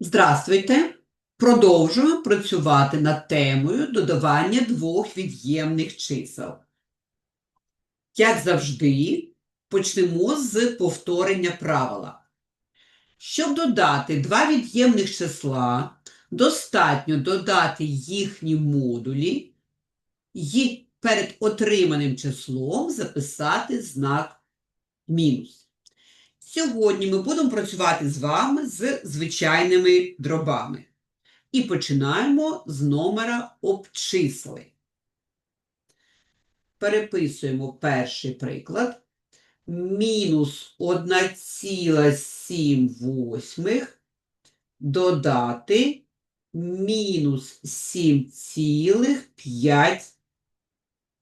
Здравствуйте! Продовжуємо працювати над темою додавання двох від'ємних чисел. Як завжди, почнемо з повторення правила. Щоб додати два від'ємних числа, достатньо додати їхні модулі і перед отриманим числом записати знак мінус. Сьогодні ми будемо працювати з вами з звичайними дробами. І починаємо з номера обчисли. Переписуємо перший приклад. Мінус 1,7 додати мінус 7,5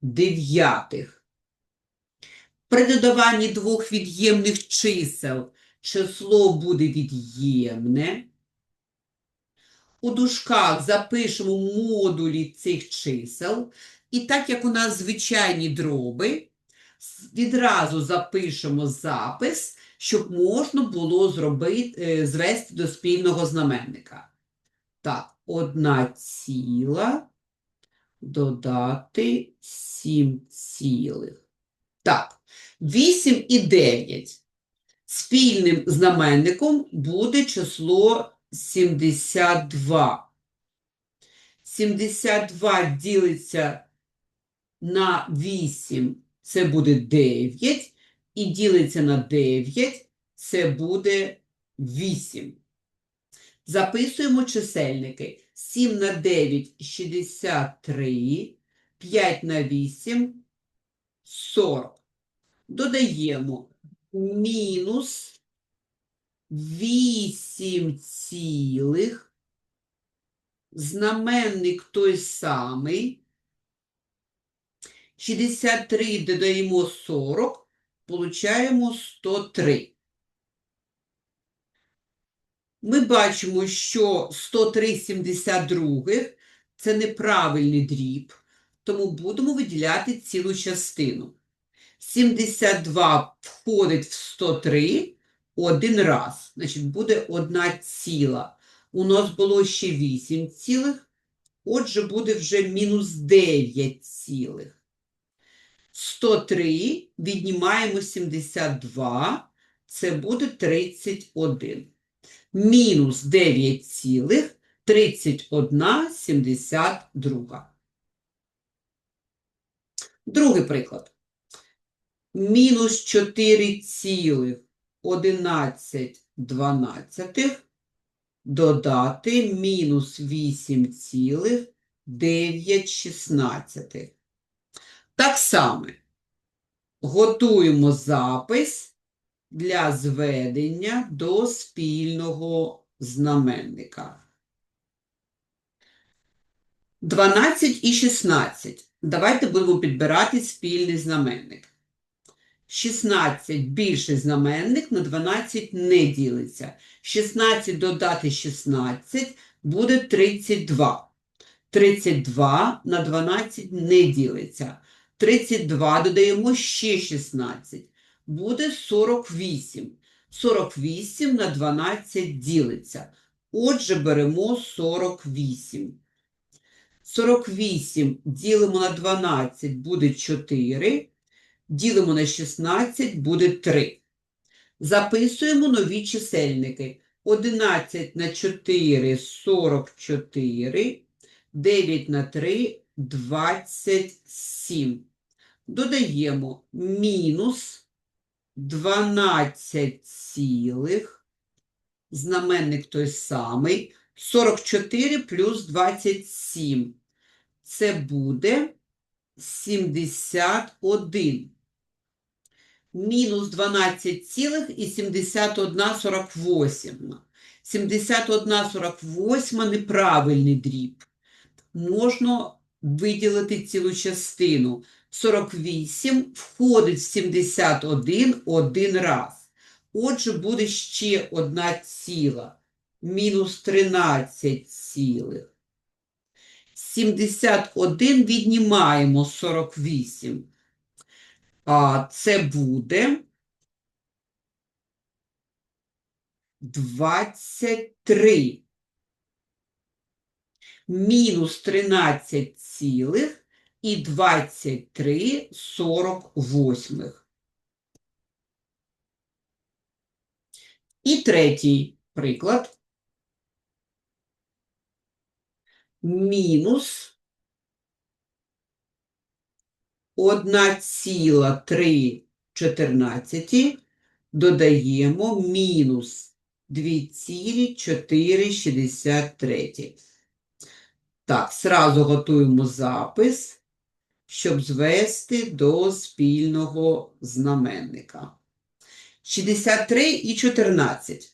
дев'ятих. При додаванні двох від'ємних чисел число буде від'ємне. У дужках запишемо модулі цих чисел. І так як у нас звичайні дроби, відразу запишемо запис, щоб можна було зробити, е, звести до спільного знаменника. Так, одна ціла додати 7 цілих. Так, 8 і 9. Спільним знаменником буде число 72. 72 ділиться на 8, це буде 9, і ділиться на 9, це буде 8. Записуємо чисельники. 7 на 9 – 63, 5 на 8 – 40. Додаємо мінус 8 цілих, знаменник той самий, 63 додаємо 40, получаємо 103. Ми бачимо, що 103 72 – це неправильний дріб, тому будемо виділяти цілу частину. 72 входить в 103 один раз, значить буде одна ціла. У нас було ще 8 цілих, отже буде вже мінус 9 цілих. 103 віднімаємо 72, це буде 31. Мінус 9 цілих, 31 72. Другий приклад. Мінус 4 цілих 11 дванадцятих додати мінус 8 цілих 9 шістнадцятих. Так само готуємо запис для зведення до спільного знаменника. 12 і 16. Давайте будемо підбирати спільний знаменник. 16 більший знаменник на 12 не ділиться. 16 додати 16 буде 32. 32 на 12 не ділиться. 32 додаємо ще 16. Буде 48. 48 на 12 ділиться. Отже, беремо 48. 48 ділимо на 12 буде 4. Ділимо на 16 буде 3. Записуємо нові чисельники. 11 на 4 – 44. 9 на 3 – 27. Додаємо мінус 12 цілих. Знаменник той самий. 44 плюс 27. Це буде 71. Мінус 12 цілих і 71 48. 71 48 неправильний дріб. Можна виділити цілу частину. 48 входить в 71 один раз. Отже, буде ще одна ціла. Мінус 13 цілих. 71 віднімаємо 48. Це буде 23. Мінус 13 цілих і 23 48. І третій приклад. Мінус 1,314 додаємо мінус 2,463. Так, сразу готуємо запис, щоб звести до спільного знаменника. 63 і 14.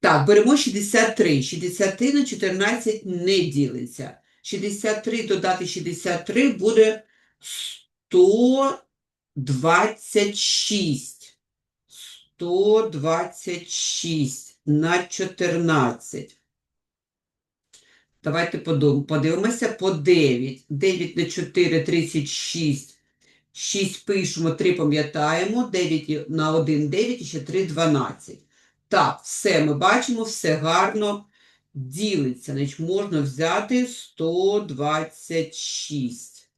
Так, беремо 63. 63 на 14 не ділиться. 63 додати 63 буде 126. 126 на 14. Давайте подивимося по 9. 9 на 4 – 36. 6 пишемо, 3 пам'ятаємо, 9 на 1 – 9, і ще 3 – 12. Так, все ми бачимо, все гарно ділиться. Значить, можна взяти 126.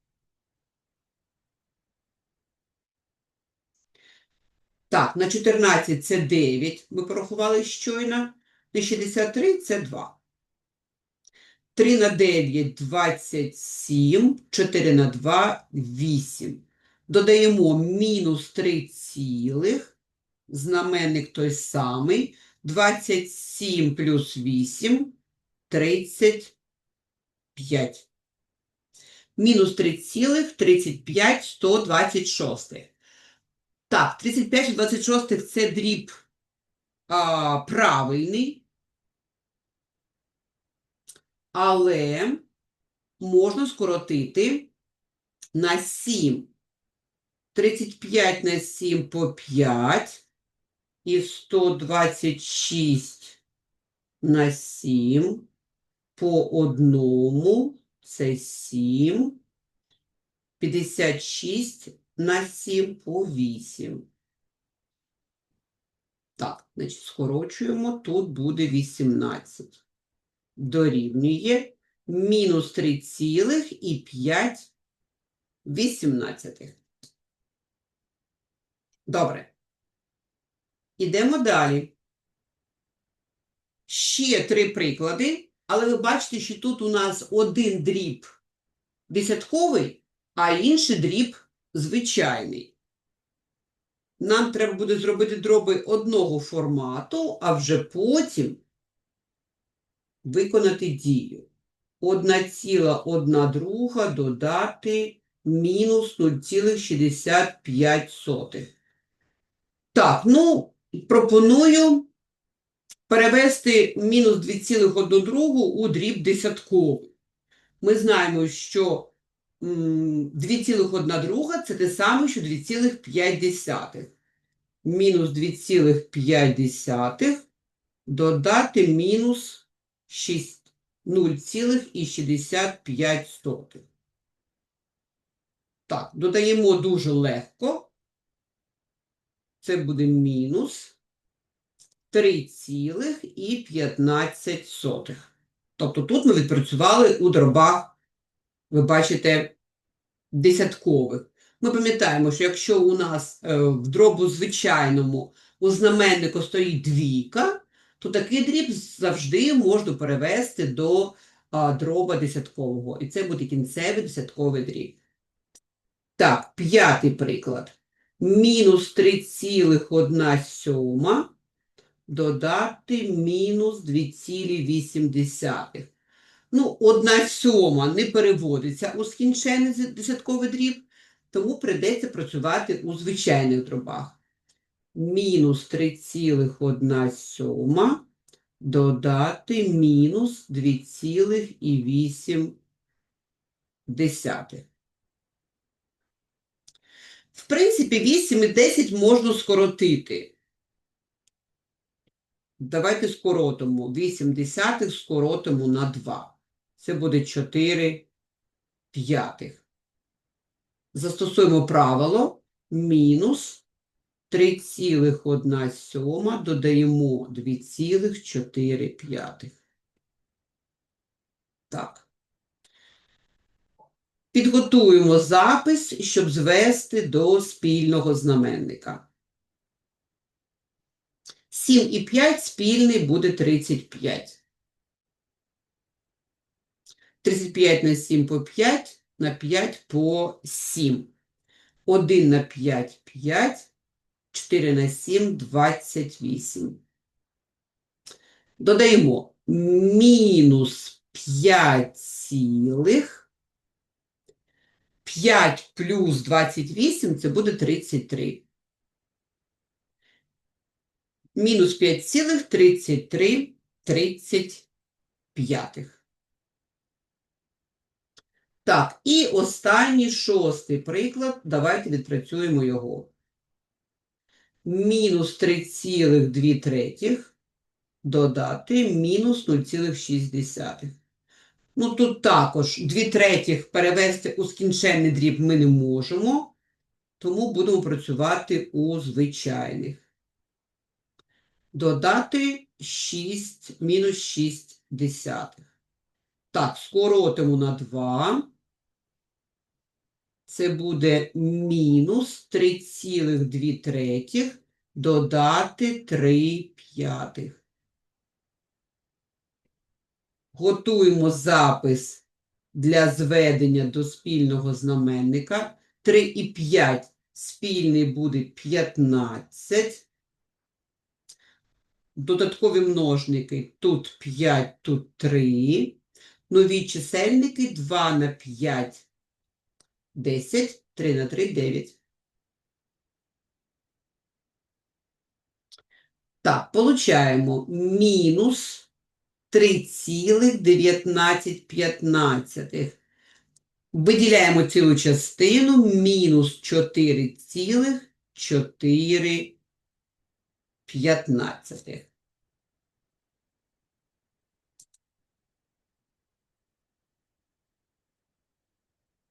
Так, на 14 це 9, ми порахували щойно. На 63 це 2. 3 на 9 – 27, 4 на 2 – 8. Додаємо мінус 3 цілих, знаменник той самий, 27 плюс 8 – 35. Мінус 3 цілих, 35, 126. Так, 35 і 26 – це дріб а, правильний, але можна скоротити на 7. 35 на 7 по 5 і 126 на 7 по одному це 7. 56 на 7 по 8. Так, значить, скорочуємо, тут буде 18. Дорівнює мінус 3 цілих і 5 вісімнадцятих. Добре. Ідемо далі. Ще три приклади, але ви бачите, що тут у нас один дріб десятковий, а інший дріб звичайний. Нам треба буде зробити дроби одного формату, а вже потім виконати дію. Одна ціла, одна друга додати мінус 0,65. Так, ну, пропоную перевести мінус 2,1 у дріб десятковий. Ми знаємо, що 2,1 друга – це те саме, що 2,5. Мінус 2,5 додати мінус 6 0,65. Так, додаємо дуже легко. Це буде мінус 3,15. Тобто тут ми відпрацювали у дробах, ви бачите, десяткових. Ми пам'ятаємо, що якщо у нас е, в дробу звичайному у знаменнику стоїть двійка, то такий дріб завжди можна перевести до дроба десяткового. І це буде кінцевий десятковий дріб. Так, п'ятий приклад. Мінус 3,1 сьома додати мінус 2,8. Ну, 1 сьома не переводиться у скінчений десятковий дріб, тому прийдеться працювати у звичайних дробах. Мінус 3,1 сьома додати мінус 2,8. Принципі, 8 і 10 можна скоротити. Давайте скоротимо. 8 десятих скоротимо на 2. Це буде 4 п'ятих. Застосуємо правило мінус 3,1 сьома, додаємо 2,4. Так. Підготуємо запис, щоб звести до спільного знаменника. 7 і 5 спільний буде 35. 35 на 7 по 5, на 5 по 7. 1 на 5 – 5, 4 на 7 – 28. Додаємо мінус 5 цілих. 5 плюс 28 – це буде 33. Мінус 5 цілих 33 35. Так, і останній шостий приклад. Давайте відпрацюємо його. Мінус 3,2 додати мінус 0,6. Ну, тут також 2 третіх перевести у скінченний дріб ми не можемо, тому будемо працювати у звичайних. Додати 6, мінус 6 десятих. Так, скоротимо на 2. Це буде мінус 3,2 третіх додати 3 п'ятих. Готуємо запис для зведення до спільного знаменника. 3 і 5 спільний буде 15. Додаткові множники тут 5, тут 3. Нові чисельники 2 на 5 – 10, 3 на 3 – 9. Так, получаємо мінус 3,19. Виділяємо цілу частину мінус 4,4. 15.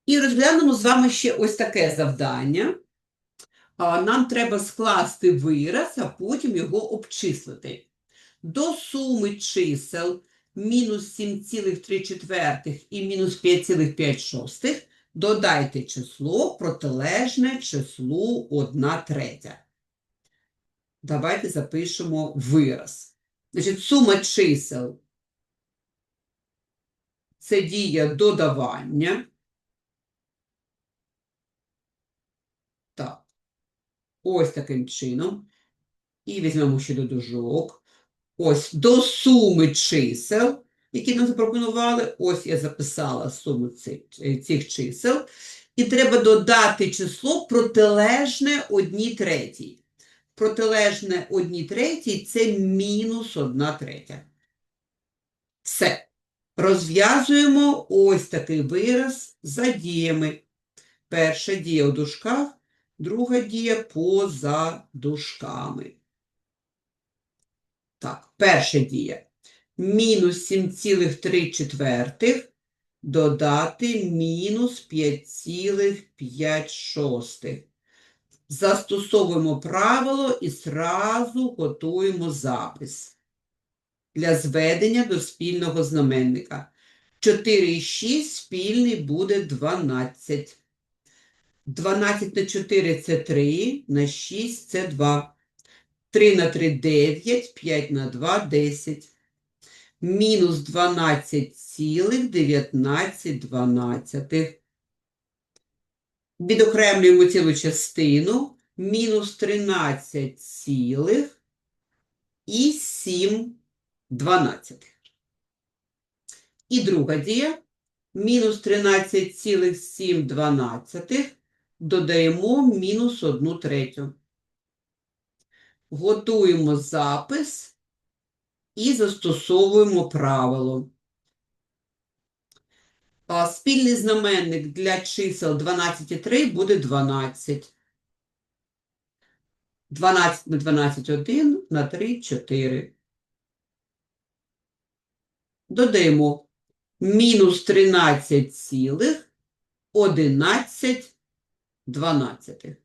І розглянемо з вами ще ось таке завдання. Нам треба скласти вираз, а потім його обчислити. До суми чисел мінус 7,3 і мінус 5,5 додайте число протилежне числу 1 третя. Давайте запишемо вираз. Значить, сума чисел – це дія додавання. Так, ось таким чином. І візьмемо ще до дужок. Ось до суми чисел, які нам запропонували. Ось я записала суму цих, цих чисел. І треба додати число протилежне одній третій. Протилежне одній третій – це мінус одна третя. Все. Розв'язуємо ось такий вираз за діями. Перша дія у дужках, друга дія поза дужками. Так, перша дія. Мінус 7,3 додати мінус 5,5. Застосовуємо правило і зразу готуємо запис для зведення до спільного знаменника. 4 і 6 спільний буде 12. 12 на 4 – це 3, на 6 – це 2. 3 на 3 – 9, 5 на 2 – 10. Мінус 12 цілих 19 дванадцятих. Відокремлюємо цілу частину. Мінус 13 цілих і 7 дванадцятих. І друга дія. Мінус 13,7 дванадцятих додаємо мінус 1 третю. Готуємо запис і застосовуємо правило. Спільний знаменник для чисел 12 і 3 буде 12. 12 на 12 – 1, на 3 – 4. Додаємо мінус 13 цілих 11 дванадцятих.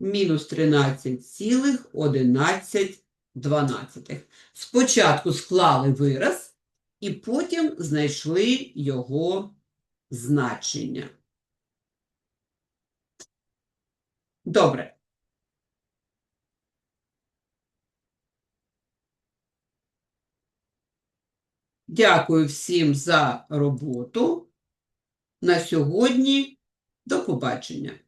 Мінус 13,11. Спочатку склали вираз і потім знайшли його значення. Добре. Дякую всім за роботу. На сьогодні до побачення.